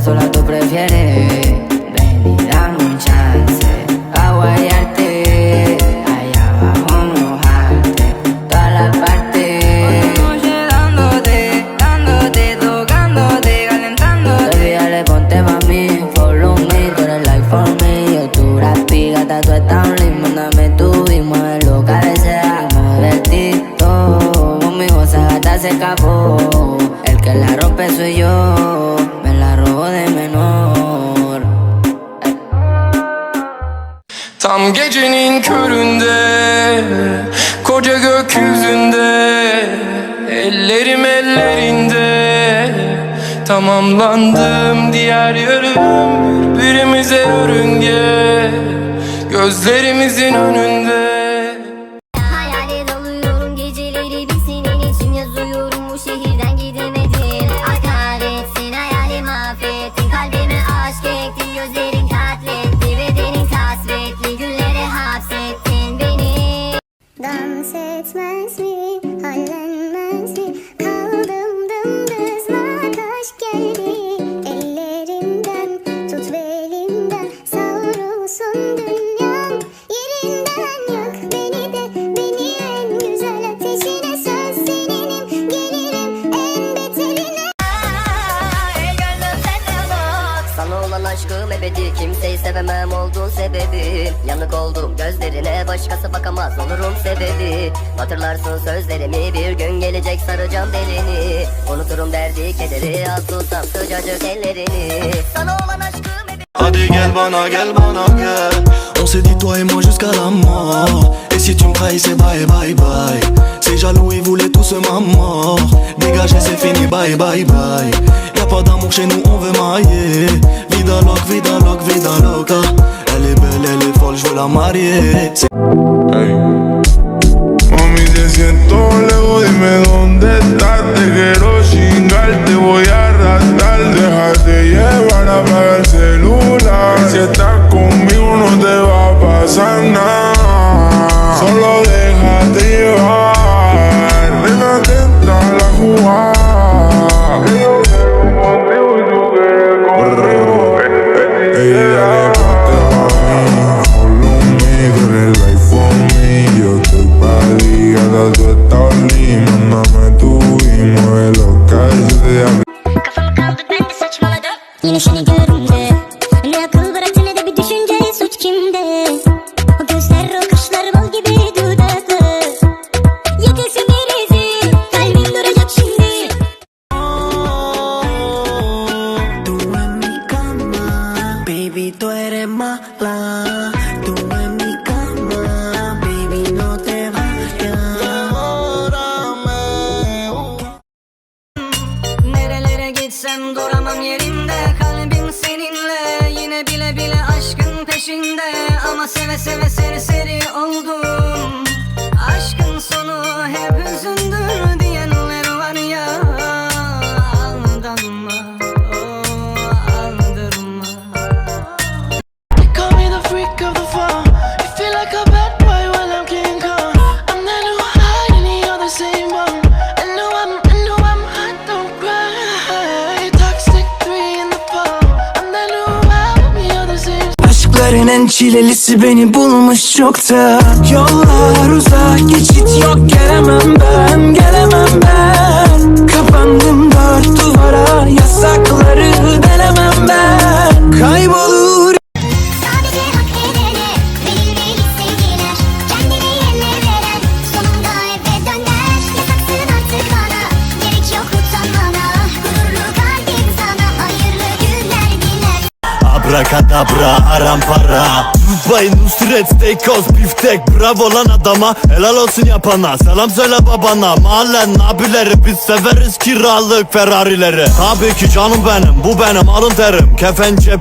sola tú prefieres. Ven a un chance, pa' guayarte. Allá abajo mojarte, todas las partes. noche dándote, dándote, tocándote, calentándote. Baby, dale, ponte pa' mí, follow me, tú eres like for me. Yo tú rapi, gata, tú estás mándame tu bimbo, es loca, deseamos de ti. Todo, conmigo gata se escapó, el que la rompe soy yo. hijo de menor. Tam gecenin köründe Koca gökyüzünde Ellerim ellerinde. Tamamlandım diğer yarım Birbirimize örünge Gözlerimizin önünde. Savrulsun dünyam. Yerinden yak beni de beni en güzel ateşine söz seninim gelirim en beterine Ey gönlüm sende bak. Sana olan aşkım ebedi. Kimseyi sevemem olduğun sebebi. Yanık oldum gözlerine Başkası bakamaz olurum sebebi. Hatırlarsın sözlerimi Bir gün gelecek saracağım belini. Unuturum derdi kederi Al tutsam sıcacık ellerini. Sana olan aşkım On s'est dit toi et moi jusqu'à la mort. Et si tu me trahis c'est bye bye bye. Ces jaloux ils voulaient tous ma mort. Dégagez c'est fini bye bye bye. Y'a pas d'amour chez nous on veut mailler Vida loc, vida loc, vida loca. Elle est belle, elle est folle, je veux la marier. C'est Ey. Mami, te siento lejos, dime gitsem duramam yerimde Kalbim seninle. Yine bile bile aşkın peşinde. Ama seve seve seri seri Aşkların en çilelisi beni bulmuş çokta Yollar uzak geçit yok gelemem ben gelemem ben Abrakadabra aram para. Dubai Nusret Steakhouse biftek Bravo lan adama. Helal olsun yapana Selam söyle babana. Mahallen abileri Biz severiz kiralık Ferrari'leri. Tabii ki canım benim bu benim alın terim. Kefen cep